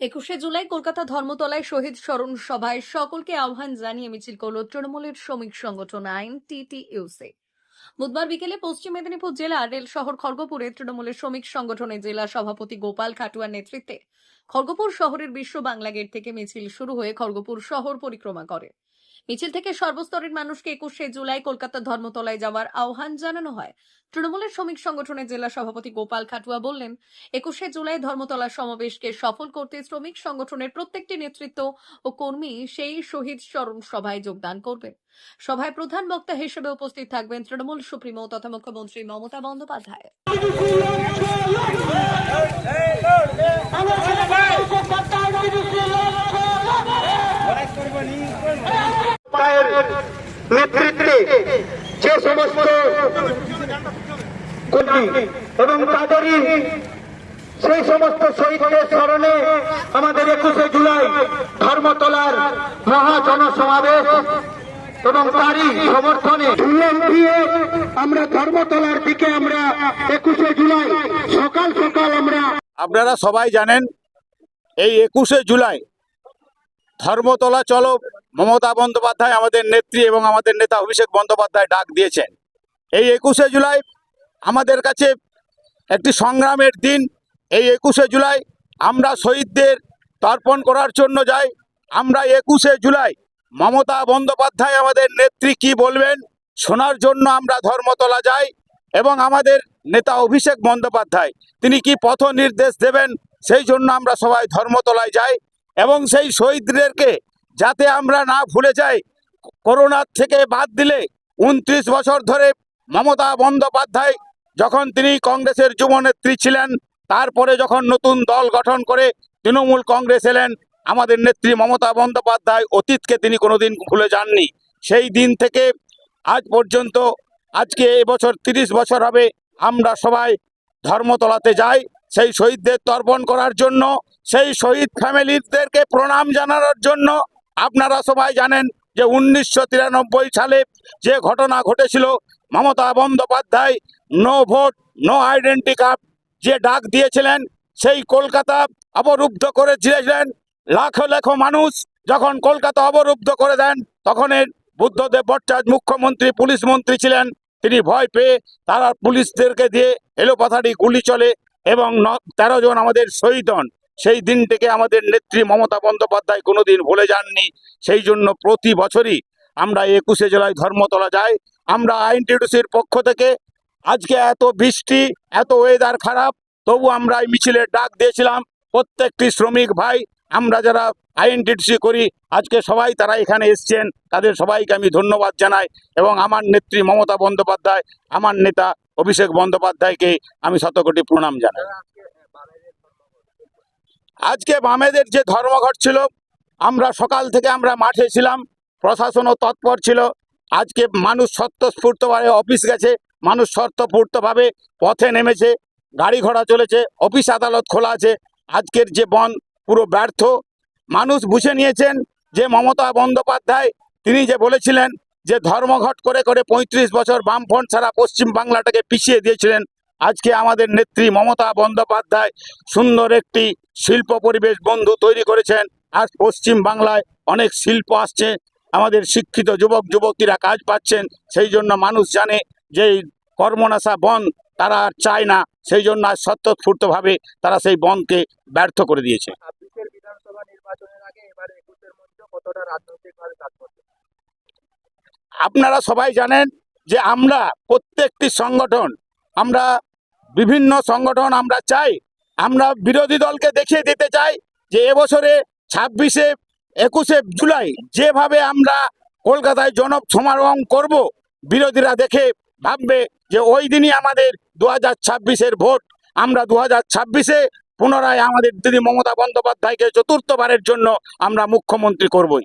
একুশে জুলাই কলকাতা ধর্মতলায় শহীদ স্মরণ সভায় সকলকে আহ্বান জানিয়ে মিছিল করল তৃণমূলের শ্রমিক সংগঠন আইন, টিটিইউসি। বুধবার বিকেলে পশ্চিম মেদিনীপুর জেলা রেল শহর খড়গপুরে তৃণমূলের শ্রমিক সংগঠনের জেলা সভাপতি গোপাল খাটুয়ার নেতৃত্বে খড়গপুর শহরের বিশ্ব বাংলা গেট থেকে মিছিল শুরু হয়ে খড়গপুর শহর পরিক্রমা করে। মিছিল থেকে সর্বস্তরের মানুষকে একুশে জুলাই কলকাতা ধর্মতলায় যাওয়ার আহ্বান জানানো হয়। তৃণমূলের শ্রমিক সংগঠনের জেলা সভাপতি গোপাল খাটুয়া বললেন একুশে জুলাই ধর্মতলা সমাবেশকে সফল করতে শ্রমিক সংগঠনের প্রত্যেকটি নেতৃত্ব ও কর্মী সেই শহীদ স্মরণ সভায় যোগদান করবেন। সভায় প্রধান বক্তা হিসেবে উপস্থিত থাকবেন তৃণমূল সুপ্রিমো তথা মুখ্যমন্ত্রী মমতা বন্দ্যোপাধ্যায়। পায়ের নেতৃত্বে যে সমস্ত কর্মী এবং তাদেরই সেই সমস্ত শহীদদের স্মরণে আমাদের একুশে জুলাই ধর্মতলার মহা জনসমাবেশ এবং তারই সমর্থনে ধুলন দিয়ে আমরা ধর্মতলার দিকে আমরা একুশে জুলাই সকাল সকাল আমরা আপনারা সবাই জানেন, এই একুশে জুলাই ধর্মতলা, চলো, মমতা বন্দ্যোপাধ্যায় আমাদের নেত্রী এবং আমাদের নেতা অভিষেক বন্দ্যোপাধ্যায় ডাক দিয়েছেন। এই একুশে জুলাই আমাদের কাছে একটি সংগ্রামের দিন। এই একুশে জুলাই আমরা শহীদদের তর্পণ করার জন্য যাই। আমরা একুশে জুলাই মমতা বন্দ্যোপাধ্যায় আমাদের নেত্রী কি বলবেন শোনার জন্য আমরা ধর্মতলা যাই এবং আমাদের নেতা অভিষেক বন্দ্যোপাধ্যায়, তিনি কি পথ নির্দেশ দেবেন সেই জন্য আমরা সবাই ধর্মতলায় যাই। এবং সেই শহীদদেরকে যাতে আমরা না ভুলে যাই, করোনার থেকে বাদ দিলে উনত্রিশ বছর ধরে মমতা বন্দ্যোপাধ্যায় যখন তিনি কংগ্রেসের যুবনেত্রী ছিলেন, তারপরে যখন নতুন দল গঠন করে তৃণমূল কংগ্রেস এলেন, আমাদের নেত্রী মমতা বন্দ্যোপাধ্যায় অতীতকে তিনি কোনোদিন ভুলে যাননি। সেই দিন থেকে আজ পর্যন্ত, আজকে এবছর তিরিশ বছর হবে, আমরা সবাই ধর্মতলাতে যাই। সেই শহীদদের তর্পণ করার জন্য, সেই শহীদ ফ্যামিলিদেরকে প্রণাম জানানোর জন্য আপনারা সবাই জানেন যে উনিশশো তিরানব্বই সালে যে ঘটনা ঘটেছিল, Mamata Bandyopadhyay no vote, no identity card যে ডাক দিয়েছিলেন, সেই কলকাতা অবরুদ্ধ করে দিয়েছিলেন। লাখো লাখো মানুষ যখন কলকাতা অবরুদ্ধ করে দেন, তখন এর বুদ্ধদেব ভট্টাচার্য মুখ্যমন্ত্রী, পুলিশ মন্ত্রী ছিলেন। তিনি ভয় পেয়ে তারা পুলিশদেরকে দিয়ে এলোপাথারি গুলি চলে এবং তেরো জন আমাদের শহীদ হন। সেই দিনটিকে আমাদের নেত্রী মমতা বন্দ্যোপাধ্যায় কোনোদিন ভুলে যাননি। সেই জন্য প্রতি বছরই আমরা একুশে জুলাই ধর্মতলা যাই। আমরা আইনটিডিসির পক্ষ থেকে আজকে এত বৃষ্টি, এত ওয়েদার খারাপ, তবু আমরা এই মিছিলের ডাক দিয়েছিলাম, প্রত্যেকটি শ্রমিক ভাই, আমরা যারা আইএনটিডিসি করি, আজকে সবাই তারা এখানে এসছেন, তাদের সবাইকে আমি ধন্যবাদ জানাই। এবং আমার নেত্রী মমতা বন্দ্যোপাধ্যায়, আমার নেতা অভিষেক বন্দ্যোপাধ্যায়কে আমি শতকোটি প্রণাম জানাই। আজকে বামেদের যে ধর্মঘট ছিল, আমরা সকাল থেকে আমরা মাঠে ছিলাম, প্রশাসনও তৎপর ছিল। আজকে মানুষ স্বতঃস্ফূর্তভাবে অফিস গেছে, মানুষ স্বতঃস্ফূর্তভাবে পথে নেমেছে, গাড়ি ঘোড়া চলেছে, অফিস আদালত খোলা আছে। আজকের যে বন পুরো ব্যর্থ। মানুষ বুঝে নিয়েছেন যে মমতা বন্দ্যোপাধ্যায়, তিনি যে বলেছিলেন যে ধর্মঘট করে করে পঁয়ত্রিশ বছর বামফ্রন্ট সারা পশ্চিম বাংলাটাকে পিছিয়ে দিয়েছিলেন আজকে আমাদের নেত্রী মমতা বন্দ্যোপাধ্যায় সুন্দর একটি শিল্প পরিবেশ বন্ধু তৈরি করেছেন। আজ পশ্চিম বাংলায় অনেক শিল্প আসছে, আমাদের শিক্ষিত যুবক যুবতীরা কাজ পাচ্ছেন, সেই জন্য মানুষ জানে যে কর্মনাশা বন তারা আর চায় না, সেই জন্য আজ স্বতঃস্ফূর্তভাবে তারা সেই বনকে ব্যর্থ করে দিয়েছে। বিধানসভা নির্বাচনের আগে এবার একুশের কতটা রাজনৈতিকভাবে আপনারা সবাই জানেন যে আমরা প্রত্যেকটি সংগঠন, আমরা বিভিন্ন সংগঠন আমরা চাই, আমরা বিরোধী দলকে দেখিয়ে দিতে চাই যে এবছরে ছাব্বিশে একুশে জুলাই যেভাবে আমরা কলকাতায় জন সমাগম করব, বিরোধীরা দেখে ভাববে যে ওই দিনই আমাদের দু হাজার ছাব্বিশের ভোট। আমরা দু হাজার ছাব্বিশে পুনরায় আমাদের দিদি মমতা বন্দ্যোপাধ্যায়কে চতুর্থবারের জন্য আমরা মুখ্যমন্ত্রী করবই।